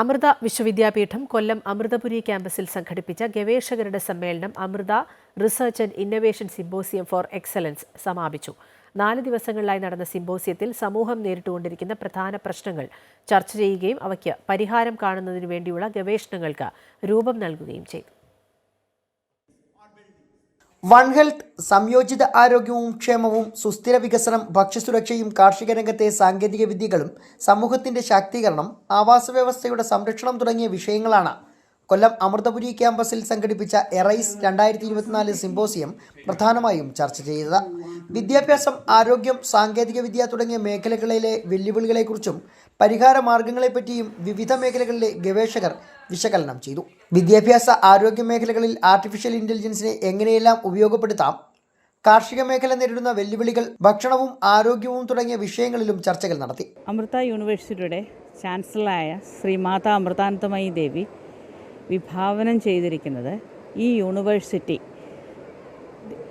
അമൃത വിശ്വവിദ്യാപീഠം കൊല്ലം അമൃതപുരി ക്യാമ്പസിൽ സംഘടിപ്പിച്ച ഗവേഷകരുടെ സമ്മേളനം Amrita research and innovation symposium for excellence സമാപിച്ചു. നാല് ദിവസങ്ങളിലായി നടന്ന സിംബോസിയത്തിൽ സമൂഹം നേരിട്ടുകൊണ്ടിരിക്കുന്ന പ്രധാന പ്രശ്നങ്ങൾ ചർച്ച ചെയ്യുകയും അവയ്ക്ക് പരിഹാരം കാണുന്നതിനു വേണ്ടിയുള്ള ഗവേഷണങ്ങൾക്ക് രൂപം നൽകുകയും ചെയ്തു. വൺ ഹെൽത്ത് സംയോജിത ആരോഗ്യവും ക്ഷേമവും സുസ്ഥിര വികസനം ഭക്ഷ്യസുരക്ഷയും കാർഷിക രംഗത്തെ സാങ്കേതിക വിദ്യകളും സമൂഹത്തിന്റെ ശാക്തീകരണം ആവാസ വ്യവസ്ഥയുടെ സംരക്ഷണം തുടങ്ങിയ വിഷയങ്ങളാണ് കൊല്ലം അമൃതപുരി ക്യാമ്പസിൽ സംഘടിപ്പിച്ച എറൈസ് രണ്ടായിരത്തി ഇരുപത്തിനാല് സിംബോസിയം പ്രധാനമായും ചർച്ച ചെയ്തത്. വിദ്യാഭ്യാസം ആരോഗ്യം സാങ്കേതികവിദ്യ തുടങ്ങിയ മേഖലകളിലെ വെല്ലുവിളികളെക്കുറിച്ചും പരിഹാര മാർഗങ്ങളെപ്പറ്റിയും വിവിധ മേഖലകളിലെ ഗവേഷകർ വിശകലനം ചെയ്തു. വിദ്യാഭ്യാസ ആരോഗ്യ മേഖലകളിൽ ആർട്ടിഫിഷ്യൽ ഇന്റലിജൻസിനെ എങ്ങനെയെല്ലാം ഉപയോഗപ്പെടുത്താം കാർഷിക മേഖല നേരിടുന്ന വെല്ലുവിളികൾ ഭക്ഷണവും ആരോഗ്യവും തുടങ്ങിയ വിഷയങ്ങളിലും ചർച്ചകൾ നടത്തി. അമൃത യൂണിവേഴ്സിറ്റിയുടെ ചാൻസലറായ ശ്രീ മാതാ അമൃതാനന്ദമയി ദേവി വിഭാവനം ചെയ്തിരിക്കുന്നത് ഈ യൂണിവേഴ്സിറ്റി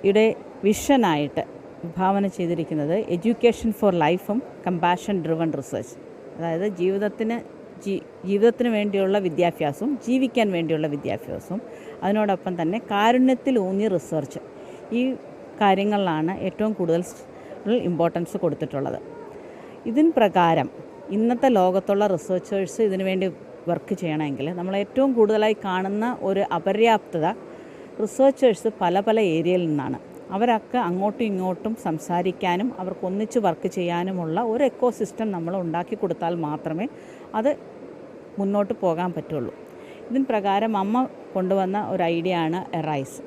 യുടെ വിഷനായിട്ട് വിഭാവനം ചെയ്തിരിക്കുന്നത് എഡ്യൂക്കേഷൻ ഫോർ ലൈഫും കമ്പാഷൻ ഡ്രിവൺ റിസർച്ച് അതായത് ജീവിതത്തിന് ജീവിതത്തിന് വേണ്ടിയുള്ള വിദ്യാഭ്യാസവും ജീവിക്കാൻ വേണ്ടിയുള്ള വിദ്യാഭ്യാസവും. അതിനോടൊപ്പം തന്നെ കാരുണ്യത്തിൽ ഊന്നിയ റിസർച്ച് ഈ കാര്യങ്ങളിലാണ് ഏറ്റവും കൂടുതൽ ഇമ്പോർട്ടൻസ് കൊടുത്തിട്ടുള്ളത്. ഇതിൻ പ്രകാരം ഇന്നത്തെ ലോകത്തുള്ള റിസർച്ചേഴ്സ് ഇതിനു വേണ്ടി വർക്ക് ചെയ്യണമെങ്കിൽ നമ്മൾ ഏറ്റവും കൂടുതലായി കാണുന്ന ഒരു അപര്യാപ്തത റിസർച്ചേഴ്സ് പല പല ഏരിയയിൽ നിന്നാണ്. അവരൊക്കെ അങ്ങോട്ടും ഇങ്ങോട്ടും സംസാരിക്കാനും അവർക്ക് ഒന്നിച്ച് വർക്ക് ചെയ്യാനുമുള്ള ഒരു എക്കോ സിസ്റ്റം നമ്മൾ ഉണ്ടാക്കി കൊടുത്താൽ മാത്രമേ അത് മുന്നോട്ട് പോകാൻ പറ്റുള്ളൂ. ഇതിന് പ്രകാരം അമ്മ കൊണ്ടുവന്ന ഒരു ഐഡിയ ആണ് എറൈസ്.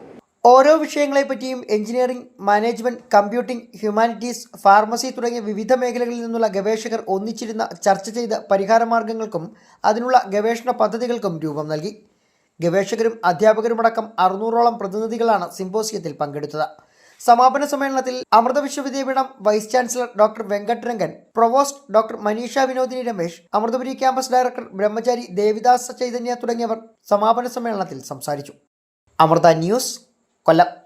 ഓരോ വിഷയങ്ങളെപ്പറ്റിയും engineering management computing humanities pharmacy തുടങ്ങിയ വിവിധ മേഖലകളിൽ നിന്നുള്ള ഗവേഷകർ ഒന്നിച്ചിരുന്ന ചർച്ച ചെയ്ത പരിഹാര മാർഗങ്ങൾക്കും അതിനുള്ള ഗവേഷണ പദ്ധതികൾക്കും രൂപം നൽകി. ഗവേഷകരും അധ്യാപകരുമടക്കം അറുന്നൂറോളം പ്രതിനിധികളാണ് സിംബോസിയത്തിൽ പങ്കെടുത്തത്. സമാപന സമ്മേളനത്തിൽ Amrita Vishwa Vidyapeetham vice chancellor doctor Venkatarangan provost doctor Maneesha Vinodini Ramesh Amritapuri campus director Brahmachari Devidasa Chaitanya തുടങ്ങിയവർ സമാപന സമ്മേളനത്തിൽ സംസാരിച്ചു. അമൃത ന്യൂസ് കൊല്ലം.